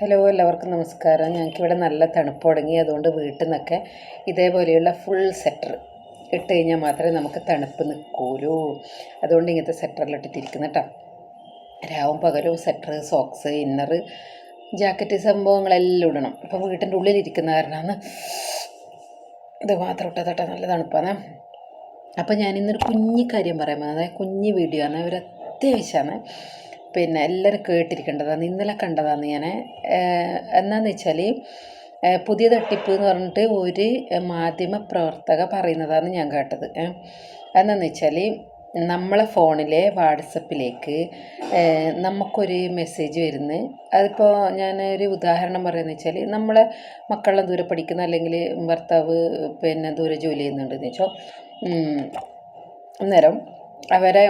Hello എല്ലാവർക്കും നമസ്കാരം. ഞങ്ങൾക്കിവിടെ നല്ല തണുപ്പ് തുടങ്ങി. അതുകൊണ്ട് വീട്ടിൽ നിന്നൊക്കെ ഇതേപോലെയുള്ള ഫുൾ സെറ്റർ ഇട്ട് കഴിഞ്ഞാൽ മാത്രമേ നമുക്ക് തണുപ്പ് നിൽക്കൂലൂ അതുകൊണ്ട് ഇങ്ങനത്തെ സെറ്ററിലിട്ടിട്ടിരിക്കുന്ന കേട്ടോ രാവും പകലും സെറ്റർ സോക്സ് ഇന്നർ ജാക്കറ്റ് സംഭവങ്ങളെല്ലാം ഇടണം. ഇപ്പോൾ വീട്ടിന്റെ ഉള്ളിലിരിക്കുന്ന കാരണമാണ് ഇത് മാത്രം ഇട്ടാൽ നല്ല തണുപ്പാണ്. അപ്പോൾ ഞാനിന്നൊരു കുഞ്ഞി കാര്യം പറയാൻ പോകുന്നത് കുഞ്ഞി വീഡിയോ ആണ്. ഒരു അത്യാവശ്യമാണ് പിന്നെ എല്ലാവരും കേട്ടിരിക്കേണ്ടതാണ് ഇന്നലെ കണ്ടതാണ് ഞാൻ എന്നാന്ന് വെച്ചാൽ പുതിയ തട്ടിപ്പ് എന്ന് പറഞ്ഞിട്ട് ഒരു മാധ്യമ പ്രവർത്തക പറയുന്നതാണ് ഞാൻ കേട്ടത്. എന്നാന്ന് വെച്ചാൽ നമ്മളെ ഫോണിലെ വാട്സപ്പിലേക്ക് നമുക്കൊരു മെസ്സേജ് വരുന്നു. അതിപ്പോൾ ഞാൻ ഒരു ഉദാഹരണം പറയുന്നത് വെച്ചാൽ നമ്മളെ മക്കളെ ദൂരെ പഠിക്കുന്ന അല്ലെങ്കിൽ ഭർത്താവ് പിന്നെ ദൂരെ ജോലി ചെയ്യുന്നുണ്ടെന്ന് വെച്ചോ. അന്നേരം അവരെ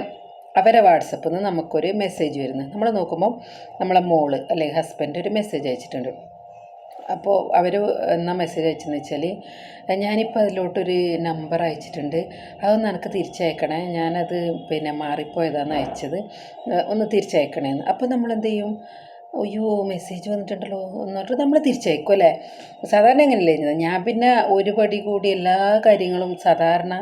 അവരെ വാട്സപ്പിൽ നിന്ന് നമുക്കൊരു മെസ്സേജ് വരുന്നു. നമ്മൾ നോക്കുമ്പോൾ നമ്മളെ മോൾ അല്ലെങ്കിൽ ഹസ്ബൻഡ് ഒരു മെസ്സേജ് അയച്ചിട്ടുണ്ട്. അപ്പോൾ അവർ എന്നാ മെസ്സേജ് അയച്ചെന്ന് വെച്ചാൽ ഞാനിപ്പോൾ അതിലോട്ടൊരു നമ്പർ അയച്ചിട്ടുണ്ട്. അതൊന്ന് എനിക്ക് തിരിച്ചയക്കണേ. ഞാനത് പിന്നെ മാറിപ്പോയതാണ് അയച്ചത്. ഒന്ന് തിരിച്ചയക്കണേന്ന്. അപ്പോൾ നമ്മൾ എന്ത് ചെയ്യും അയ്യോ മെസ്സേജ് വന്നിട്ടുണ്ടല്ലോ. എന്നിട്ട് നമ്മൾ തിരിച്ചയക്കും അല്ലേ? സാധാരണ എങ്ങനെയല്ലേ ഞാൻ പിന്നെ ഒരു പടി കൂടി എല്ലാ കാര്യങ്ങളും സാധാരണ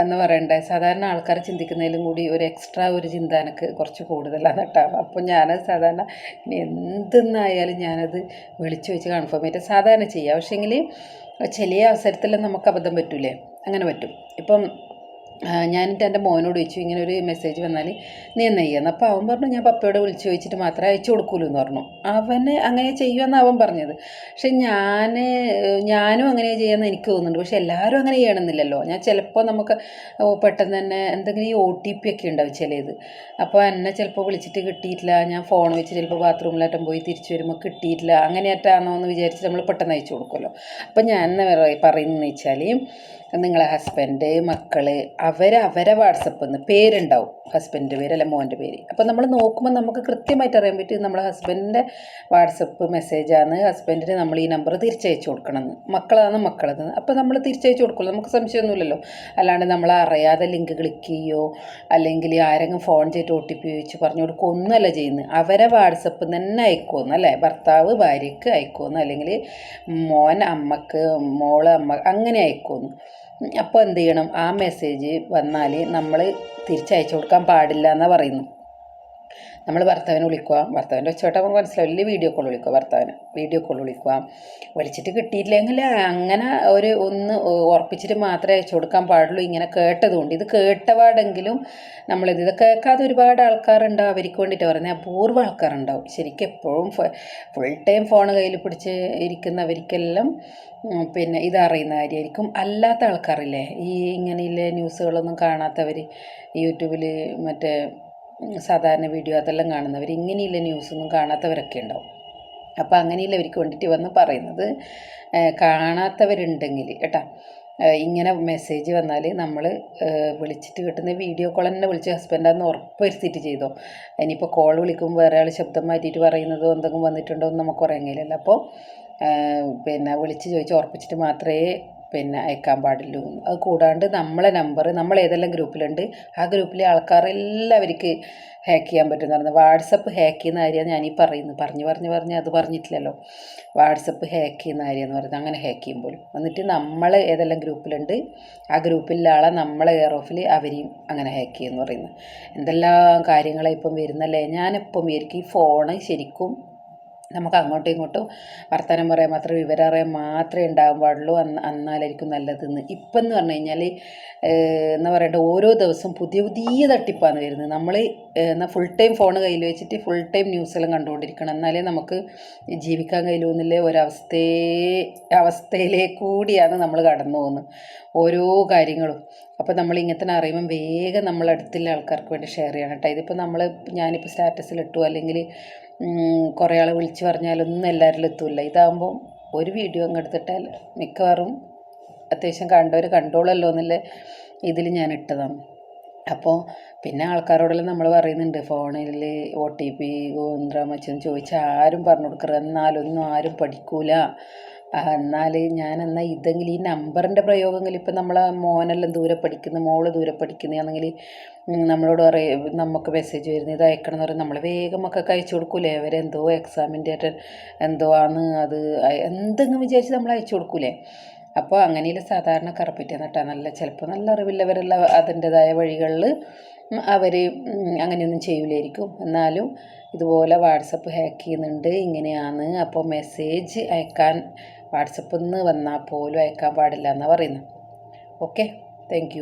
എന്ന് പറയണ്ടേ? സാധാരണ ആൾക്കാർ ചിന്തിക്കുന്നതിലും കൂടി ഒരു എക്സ്ട്രാ ഒരു ചിന്ത എനിക്ക് കുറച്ച് കൂടുതലാണ് കേട്ടോ. അപ്പോൾ ഞാൻ സാധാരണ ഇനി എന്തെന്നായാലും ഞാനത് വിളിച്ചു വെച്ച് കൺഫേം ചെയ്തിട്ട് സാധാരണ ചെയ്യാം. പക്ഷേങ്കിൽ ചില അവസരത്തിൽ നമുക്ക് അബദ്ധം പറ്റൂലേ? അങ്ങനെ പറ്റും. ഇപ്പം ഞാനിട്ട് എന്റെ മോനോട് ചോദിച്ചു ഇങ്ങനെ ഒരു മെസ്സേജ് വന്നാൽ നീ എന്നാ ചെയ്യുന്നത് അപ്പോൾ അവൻ പറഞ്ഞു ഞാൻ പപ്പയോട് വിളിച്ച് ചോദിച്ചിട്ട് മാത്രമേ അയച്ചു കൊടുക്കൂലൂ എന്ന് പറഞ്ഞു. അവന് അങ്ങനെ ചെയ്യുമെന്ന് അവൻ പറഞ്ഞത്. പക്ഷെ ഞാൻ ഞാനും അങ്ങനെ ചെയ്യാമെന്ന് എനിക്ക് തോന്നുന്നുണ്ട്. പക്ഷെ എല്ലാവരും അങ്ങനെ ചെയ്യണമെന്നില്ലല്ലോ. ഞാൻ ചിലപ്പോൾ നമുക്ക് പെട്ടെന്ന് തന്നെ എന്തെങ്കിലും ഈ ഒ ടി പി ഒക്കെ ഉണ്ടാവും ചിലത്. അപ്പോൾ എന്നെ ചിലപ്പോൾ വിളിച്ചിട്ട് കിട്ടിയിട്ടില്ല. ഞാൻ ഫോൺ വെച്ച് ചിലപ്പോൾ ബാത്റൂമിലായിട്ടും പോയി തിരിച്ചു വരുമ്പോൾ കിട്ടിയിട്ടില്ല. അങ്ങനെയായിട്ടാണോ എന്ന് വിചാരിച്ച് നമ്മൾ പെട്ടെന്ന് അയച്ചു കൊടുക്കുമല്ലോ. അപ്പോൾ ഞാൻ പറയുന്നതെന്ന് വെച്ചാൽ നിങ്ങളെ ഹസ്ബൻഡ് മക്കൾ അവർ അവരെ വാട്സപ്പിൽ നിന്ന് പേരുണ്ടാവും. ഹസ്ബൻഡിന്റെ പേര് അല്ല മോന്റെ പേര്. അപ്പോൾ നമ്മൾ നോക്കുമ്പോൾ നമുക്ക് കൃത്യമായിട്ട് അറിയാൻ പറ്റും നമ്മളെ ഹസ്ബൻഡിന്റെ വാട്സപ്പ് മെസ്സേജാണ്. ഹസ്ബൻഡിന് നമ്മൾ ഈ നമ്പർ തിരിച്ചയച്ചു കൊടുക്കണമെന്ന് മക്കളാണ് മക്കളെന്ന്. അപ്പോൾ നമ്മൾ തിരിച്ചയച്ചു കൊടുക്കുള്ളൂ. നമുക്ക് സംശയമൊന്നുമില്ലല്ലോ. അല്ലാണ്ട് നമ്മൾ അറിയാതെ ലിങ്ക് ക്ലിക്ക് ചെയ്യുമോ അല്ലെങ്കിൽ ആരെങ്കിലും ഫോൺ ചെയ്തിട്ട് ഒ ടി പി ചോദിച്ച് പറഞ്ഞു കൊടുക്കുക ഒന്നുമല്ല ചെയ്യുന്നത്. അവരെ വാട്സപ്പ് തന്നെ അയക്കുമെന്ന് അല്ലേ? ഭർത്താവ് ഭാര്യയ്ക്ക് അയക്കുമെന്ന് അല്ലെങ്കിൽ മോൻ അമ്മയ്ക്ക് മോൾ അമ്മ അങ്ങനെ അയക്കുമെന്ന് അപ്പോൾ എന്ത് ചെയ്യണം? ആ മെസ്സേജ് വന്നാൽ നമ്മൾ തിരിച്ചയച്ചു കൊടുക്കാൻ പാടില്ല എന്നാണ് പറയുന്നു. നമ്മൾ ഭർത്താവിനെ വിളിക്കുക. ഭർത്താവിന്റെ ഒച്ചവട്ടം നമുക്ക് മനസ്സിലാവില്ല വീഡിയോ കോൾ വിളിക്കുക ഭർത്താവിനെ. വീഡിയോ കോൾ വിളിക്കുക. വിളിച്ചിട്ട് കിട്ടിയിട്ടില്ലെങ്കിൽ അങ്ങനെ ഒരു ഒന്ന് ഉറപ്പിച്ചിട്ട് മാത്രമേ അയച്ചു കൊടുക്കാൻ പാടുള്ളൂ. ഇങ്ങനെ കേട്ടതുകൊണ്ട്. ഇത് കേട്ടപാടെങ്കിലും നമ്മളിത് ഇത് കേൾക്കാതെ ഒരുപാട് ആൾക്കാരുണ്ടാവും. അവർക്ക് വേണ്ടിയിട്ട് പറയുന്നത് അപൂർവ ആൾക്കാരുണ്ടാവും. ശരിക്കും എപ്പോഴും ഫുൾ ടൈം ഫോൺ കയ്യിൽ പിടിച്ച് ഇരിക്കുന്നവർക്കെല്ലാം പിന്നെ ഇതറിയുന്ന കാര്യമായിരിക്കും. അല്ലാത്ത ആൾക്കാരില്ലേ? ഈ ഇങ്ങനെയുള്ള ന്യൂസുകളൊന്നും കാണാത്തവർ യൂട്യൂബിൽ മറ്റേ സാധാരണ വീഡിയോ അതെല്ലാം കാണുന്നവർ ഇങ്ങനെയുള്ള ന്യൂസൊന്നും കാണാത്തവരൊക്കെ ഉണ്ടാവും. അപ്പോൾ അങ്ങനെയുള്ളവർക്ക് വേണ്ടിയിട്ട് വന്ന് പറയുന്നത് കാണാത്തവരുണ്ടെങ്കിൽ കേട്ടോ ഇങ്ങനെ മെസ്സേജ് വന്നാൽ നമ്മൾ വിളിച്ചിട്ട് കിട്ടുന്ന വീഡിയോ കോൾ തന്നെ വിളിച്ച് ഹസ്ബൻഡാന്ന് ഉറപ്പുവരുത്തിയിട്ട് ചെയ്തോ? ഇനിയിപ്പോൾ കോൾ വിളിക്കുമ്പോൾ വേറെ ആൾ ശബ്ദം മാറ്റിയിട്ട് പറയുന്നതോ എന്തെങ്കിലും വന്നിട്ടുണ്ടോ എന്ന് നമുക്ക് പറയാൻ കഴിയില്ലല്ലോ. അപ്പോൾ പിന്നെ വിളിച്ച് ചോദിച്ച് ഉറപ്പിച്ചിട്ട് മാത്രമേ പിന്നെ അയക്കാൻ പാടുള്ളൂ അത് കൂടാണ്ട് നമ്മളെ നമ്പർ നമ്മൾ ഏതെല്ലാം ഗ്രൂപ്പിലുണ്ട് ആ ഗ്രൂപ്പിലെ ആൾക്കാരെല്ലാവർക്ക് ഹാക്ക് ചെയ്യാൻ പറ്റുമെന്ന് പറയുന്നത്. വാട്സപ്പ് ഹാക്ക് ചെയ്യുന്ന കാര്യമാണ് ഞാനീ പറയുന്നത്. പറഞ്ഞു പറഞ്ഞു പറഞ്ഞ് അത് പറഞ്ഞിട്ടില്ലല്ലോ. വാട്സപ്പ് ഹാക്ക് ചെയ്യുന്ന കാര്യമെന്ന് പറയുന്നത്. അങ്ങനെ ഹാക്ക് ചെയ്യുമ്പോൾ എന്നിട്ട് നമ്മൾ ഏതെല്ലാം ഗ്രൂപ്പിലുണ്ട് ആ ഗ്രൂപ്പിലുള്ള ആളെ നമ്മളെ കെയർ ഓഫിൽ അവരെയും അങ്ങനെ ഹാക്ക് ചെയ്യുമെന്ന് പറയുന്നത്. എന്തെല്ലാം കാര്യങ്ങളാണ് ഇപ്പം വരുന്നല്ലേ? ഞാനിപ്പം വിചാരിക്കും ഈ ഫോണ് ശരിക്കും നമുക്ക് അങ്ങോട്ടും ഇങ്ങോട്ടും വർത്തമാനം പറയാൻ മാത്രം വിവരം അറിയാൻ മാത്രമേ ഉണ്ടാകാൻ പാടുള്ളൂ അന്ന് അന്നാലായിരിക്കും നല്ലതെന്ന്. ഇപ്പം എന്ന് പറഞ്ഞു കഴിഞ്ഞാൽ എന്താ പറയണ്ട ഓരോ ദിവസവും പുതിയ പുതിയ തട്ടിപ്പാണ് വരുന്നത്. നമ്മൾ എന്നാൽ ഫുൾ ടൈം ഫോൺ കയ്യിൽ വെച്ചിട്ട് ഫുൾ ടൈം ന്യൂസെല്ലാം കണ്ടുകൊണ്ടിരിക്കണം. എന്നാലേ നമുക്ക് ജീവിക്കാൻ കഴിയുമെന്നില്ലേ ഒരവസ്ഥയെ അവസ്ഥയിലേക്കൂടിയാണ് നമ്മൾ കടന്നു പോകുന്നത്. ഓരോ കാര്യങ്ങളും. അപ്പോൾ നമ്മൾ ഇങ്ങനത്തെ അറിയുമ്പം വേഗം നമ്മളടുത്തുള്ള ആൾക്കാർക്ക് വേണ്ടി ഷെയർ ചെയ്യണം കേട്ടോ. ഇതിപ്പോൾ നമ്മൾ ഞാനിപ്പോൾ സ്റ്റാറ്റസിലിട്ടു അല്ലെങ്കിൽ കുറേ ആൾ വിളിച്ച് പറഞ്ഞാലൊന്നും എല്ലാവരിലും എത്തില്ല ഇതാകുമ്പോൾ ഒരു വീഡിയോ അങ്ങ് എടുത്തിട്ടാൽ മിക്കവാറും അത്യാവശ്യം കണ്ടവർ കണ്ടോളല്ലോ എന്നുള്ള ഇതിൽ ഞാൻ ഇട്ടതാണ്. അപ്പോൾ പിന്നെ ആൾക്കാരോടെല്ലാം നമ്മൾ പറയുന്നുണ്ട് ഫോണിൽ ഒ ടി പി ഗോവിന്ദ്രാമച്ചെന്ന് ചോദിച്ചാൽ ആരും പറഞ്ഞു കൊടുക്കരുത് എന്നാലൊന്നും ആരും പഠിക്കൂല. എന്നാൽ ഞാൻ എന്നാൽ ഇതെങ്കിൽ ഈ നമ്പറിന്റെ പ്രയോഗങ്ങൾ ഇപ്പം നമ്മളെ മോനെല്ലാം ദൂരെ പഠിക്കുന്നു മോൾ ദൂരെ പഠിക്കുന്നതാണെങ്കിൽ നമ്മളോട് പറയും നമുക്ക് മെസ്സേജ് വരുന്നത് ഇത് അയക്കണം എന്ന് പറയുന്നത് നമ്മൾ വേഗം മക്കൾക്ക് അയച്ചു കൊടുക്കൂലേ? അവരെന്തോ എക്സാമിന്റെ എന്തോ ആണ് അത് എന്തെങ്കിലും വിചാരിച്ച് നമ്മൾ അയച്ചു കൊടുക്കൂലേ? അപ്പോൾ അങ്ങനെയുള്ള സാധാരണ കറപ്പറ്റിയാണ് കേട്ടോ നല്ല ചിലപ്പോൾ നല്ല അറിവില്ലവരെല്ലാം അതിന്റെതായ വഴികളിൽ അവർ അങ്ങനെയൊന്നും ചെയ്യില്ലായിരിക്കും എന്നാലും ഇതുപോലെ വാട്സപ്പ് ഹാക്ക് ചെയ്യുന്നുണ്ട് ഇങ്ങനെയാണ്. അപ്പോൾ മെസ്സേജ് അയക്കാൻ വാട്സപ്പിൽ നിന്ന് വന്നാൽ പോലും അയക്കാൻ പാടില്ല എന്നാണ് പറയുന്നത്. Okay thank